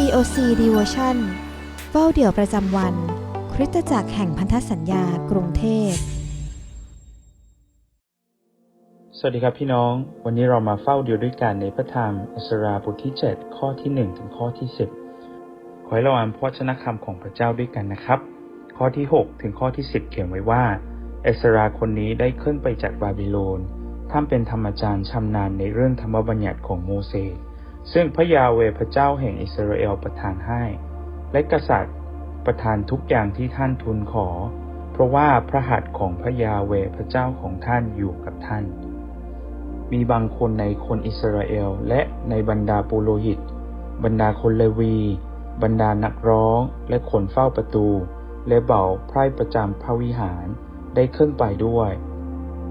COC Devotion เฝ้าเดี่ยวประจำวัน คริสตจักรแห่งพันธสัญญากรุงเทพ สวัสดีครับพี่น้อง วันนี้เรามาเฝ้าเดี่ยวด้วยกันในพระธรรมอิสราบทที่ 7 ข้อที่ 1 ถึงข้อที่ 10 ขอให้เราอ่านพระชนะคำของพระเจ้าด้วยกันนะครับ ข้อที่ 6 ถึงข้อที่ 10 เขียนไว้ว่าเอสราคนนี้ได้ขึ้นไปจากบาบิโลนท่านเป็นธรรมจารย์ชำนาญในเรื่องธรรมบัญญัติของโมเสส ซึ่งพระยาเวพระเจ้าแห่งอิสราเอลประทานให้ และกษัตริย์ประทานทุกอย่างที่ท่านทูลขอ เพราะว่าพระหัตถ์ของพระยาเวพระเจ้าของท่านอยู่กับท่าน มีบางคนในคนอิสราเอลและในบรรดาปุโรหิต บรรดาคนเลวี บรรดานักร้องและคนเฝ้าประตู และเบาไพร่ประจำพระวิหารได้ขึ้นไปด้วย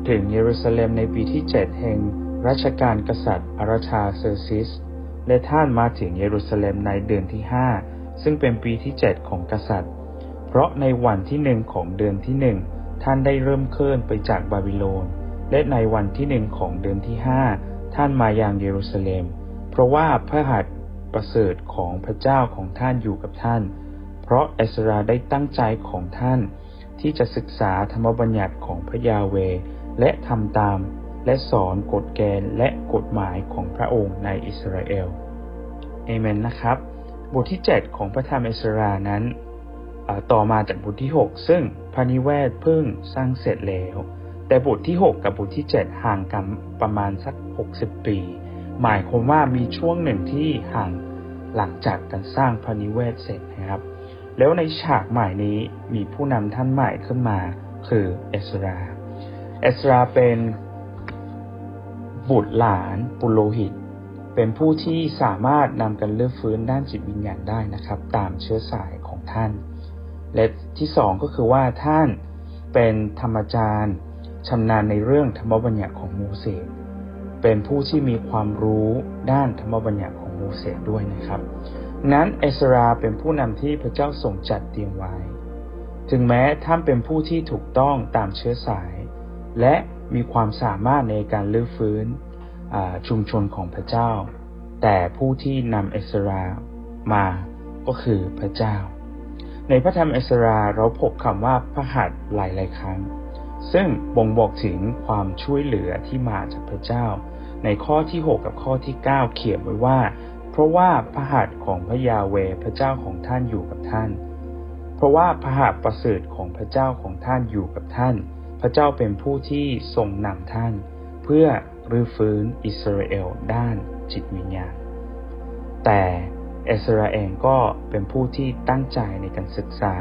ถึงเยรูซาเล็มในปีที่เจ็ดแห่งรัชกาลกษัตริย์อาราชาเซอร์ซิส และท่านมาถึงเยรูซาเล็มในเดือนที่ห้าซึ่งเป็นปีที่เจ็ดของกษัตริย์ เพราะในวันที่หนึ่งของเดือนที่หนึ่งท่านได้เริ่มเคลื่อนไปจากบาบิโลน และในวันที่หนึ่งของเดือนที่ห้าท่านมายังเยรูซาเล็ม เพราะว่าพระหัตถ์ประเสริฐของพระเจ้าของท่านอยู่กับท่าน เพราะเอสราได้ตั้งใจของท่าน ที่จะศึกษาธรรมบัญญัติของพระยาเวและทำตาม และสอนกฎเกณฑ์และกฎหมายของพระองค์ในอิสราเอลเอเมนนะครับ บทที่ 7 ของพระธรรมเอสรานั้นต่อมาจากบทที่ 6 ซึ่งพระนิเวศเพิ่งสร้างเสร็จแล้ว แต่บทที่ 6 กับบทที่ 7 ห่างกันประมาณสัก 60 ปี หมายความว่ามีช่วงหนึ่งที่ห่างหลังจากการสร้างพระนิเวศเสร็จนะครับ แล้วในฉากใหม่นี้มีผู้นำท่านใหม่ขึ้นมา คือเอสรา เอสราเป็น บุตรหลานปุโรหิต เป็นผู้ที่สามารถนำกันเลือกฟื้นด้านจิตวิญญาณได้นะครับ ตามเชื้อสายของท่าน และที่สองก็คือว่าท่านเป็นธรรมจารย์ชำนาญในเรื่องธรรมบัญญัติของโมเสสเป็นผู้ที่มีความรู้ด้านธรรมบัญญัติของโมเสสด้วยนะครับ นั้นเอสราเป็นผู้นำที่พระเจ้าทรงจัดเตรียมไว้ ถึงแม้ท่านเป็นผู้ที่ถูกต้องตามเชื้อสาย และ มีความสามารถในการลื้อฟื้นชุมชนของพระเจ้า แต่ผู้ที่นำเอสรามาก็คือพระเจ้า ในพระธรรมเอสราเราพบคำว่าพระหัตถ์หลายๆครั้ง ซึ่งบ่งบอกถึงความช่วยเหลือที่มาจากพระเจ้า ในข้อที่ 6 กับข้อที่ 9 เขียนไว้ว่า เพราะว่าพระหัตถ์ของพระยาเวพระเจ้าของท่านอยู่กับท่าน เพราะว่าพระหัตถ์ประเสริฐของพระเจ้าของท่านอยู่กับท่าน พระเจ้าเป็นผู้ที่ทรงนำท่าน เพื่อรื้อฟื้นอิสราเอลด้านจิตวิญญาณ แต่เอสราเองก็เป็นผู้ที่ตั้งใจในการศึกษา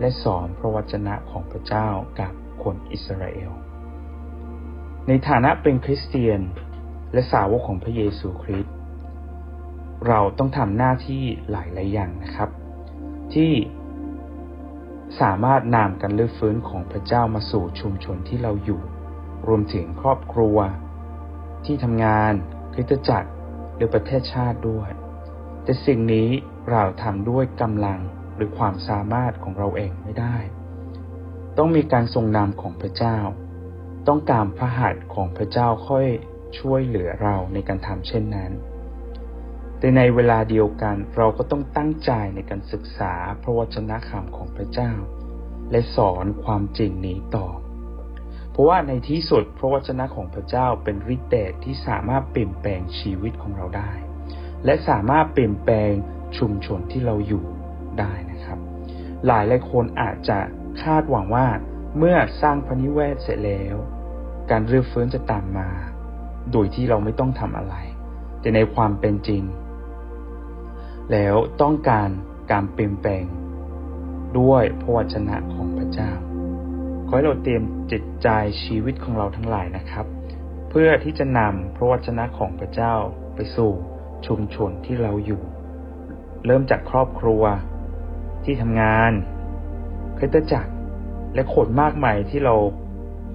และสอนพระวจนะของพระเจ้ากับคนอิสราเอล ในฐานะเป็นคริสเตียนและสาวกของพระเยซูคริสต์เราต้องทำหน้าที่หลายหลายอย่างนะครับ ที่ สามารถนำการลื้อฟื้นของพระเจ้ามาสู่ชุมชนที่เราอยู่ รวมถึงครอบครัว ที่ทำงานคริสตจักรหรือประเทศชาติด้วย แต่สิ่งนี้เราทำด้วยกำลังหรือความสามารถของเราเองไม่ได้ ต้องมีการทรงนำของพระเจ้า ต้องการพระหัตถ์ของพระเจ้าค่อยช่วยเหลือเราในการทำเช่นนั้น แต่ในเวลาเดียวกันเราก็ต้องตั้งใจในการศึกษาพระวจนะคำของพระเจ้า และสอนความจริงนี้ต่อ เพราะว่าในที่สุดพระวจนะของพระเจ้าเป็นฤทธิ์เดชที่สามารถเปลี่ยนแปลงชีวิตของเราได้ และสามารถเปลี่ยนแปลงชุมชนที่เราอยู่ได้นะครับ หลายหลายคนอาจจะคาดหวังว่าเมื่อสร้างพระนิเวศเสร็จแล้ว การเรื้อฟื้นจะตามมา โดยที่เราไม่ต้องทำอะไร แต่ในความเป็นจริง แล้วต้องการการเปลี่ยนแปลง ด้วยพระวจนะของพระเจ้า ขอให้เราเตรียมจิตใจชีวิตของเราทั้งหลายนะครับ เพื่อที่จะนำพระวจนะของพระเจ้าไปสู่ชุมชนที่เราอยู่ เริ่มจากครอบครัวที่ทำงานคริสตจักรและคนมากมายที่เรา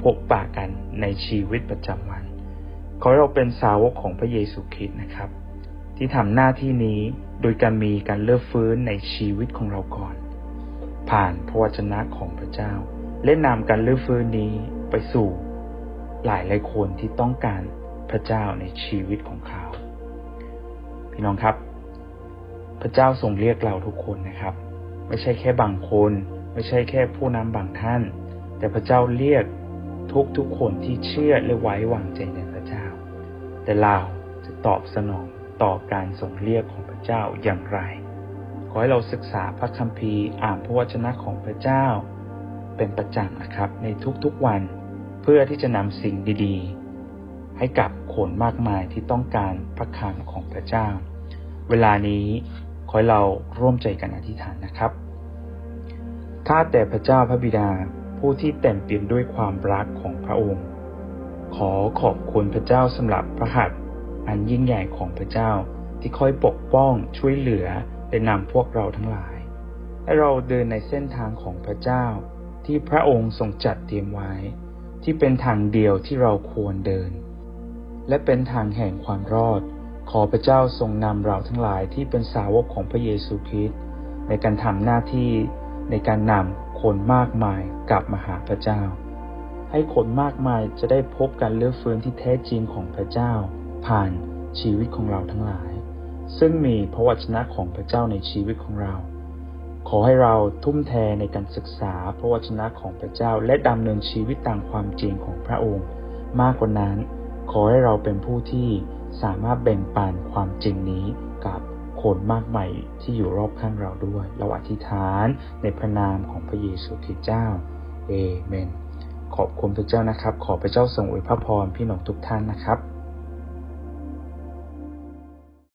พบปะกันในชีวิตประจำวัน ขอให้เราเป็นสาวกของพระเยซูคริสต์นะครับ ที่ทำหน้าที่นี้โดยการมีการเลือกฟื้นในชีวิตของเราก่อน ผ่านพระวจนะของพระเจ้า และนำการเลือกฟื้นนี้ไปสู่ หลายหลายคนที่ต้องการพระเจ้าในชีวิตของเขา พี่น้องครับ พระเจ้าทรงเรียกเราทุกคนนะครับ ไม่ใช่แค่บางคน ไม่ใช่แค่ผู้นำบางท่าน แต่พระเจ้าเรียกทุกทุกคนที่เชื่อและไว้วางใจในพระเจ้า แต่เราจะตอบสนอง ต่อการทรงเรียกของพระเจ้าอย่างไร ขอให้เราศึกษาพระคัมภีร์อ่านพระวจนะของพระเจ้า เป็นประจำนะครับในทุกๆวัน เพื่อที่จะนำสิ่งดีๆ ให้กับคนมากมายที่ต้องการพระคำของพระเจ้า เวลานี้ขอให้เราร่วมใจกันอธิษฐานนะครับข้าแต่พระเจ้าพระบิดาผู้ที่เต็มเปี่ยมด้วยความรักของพระองค์ ขอขอบคุณพระเจ้าสำหรับพระหัตถ์ อันยิ่งใหญ่ของพระเจ้าที่คอยปกป้องช่วยเหลือและนำพวกเราทั้งหลาย ให้เราเดินในเส้นทางของพระเจ้า ที่พระองค์ทรงจัดเตรียมไว้ ที่เป็นทางเดียวที่เราควรเดิน และเป็นทางแห่งความรอด ขอพระเจ้าทรงนำเราทั้งหลายที่เป็นสาวกของพระเยซูคริสต์ในการทำหน้าที่ในการนำคนมากมายกลับมาหาพระเจ้า ให้คนมากมายจะได้พบการเลือกฟื้นที่แท้จริงของพระเจ้า ผ่านชีวิตของเราทั้งหลาย ซึ่งมีพระวจนะของพระเจ้าในชีวิตของเรา ขอให้เราทุ่มเทในการศึกษาพระวจนะของพระเจ้าและดำเนินชีวิตตามความจริงของพระองค์ มากกว่านั้น ขอให้เราเป็นผู้ที่สามารถแบ่งปันความจริงนี้กับคนมากมายที่อยู่รอบข้างเราด้วย เราอธิษฐานในพระนามของพระเยซูคริสต์เจ้า เอเมน ขอบคุณพระเจ้านะครับ ขอพระเจ้าทรงอวยพระพรพี่น้องทุกท่านนะครับ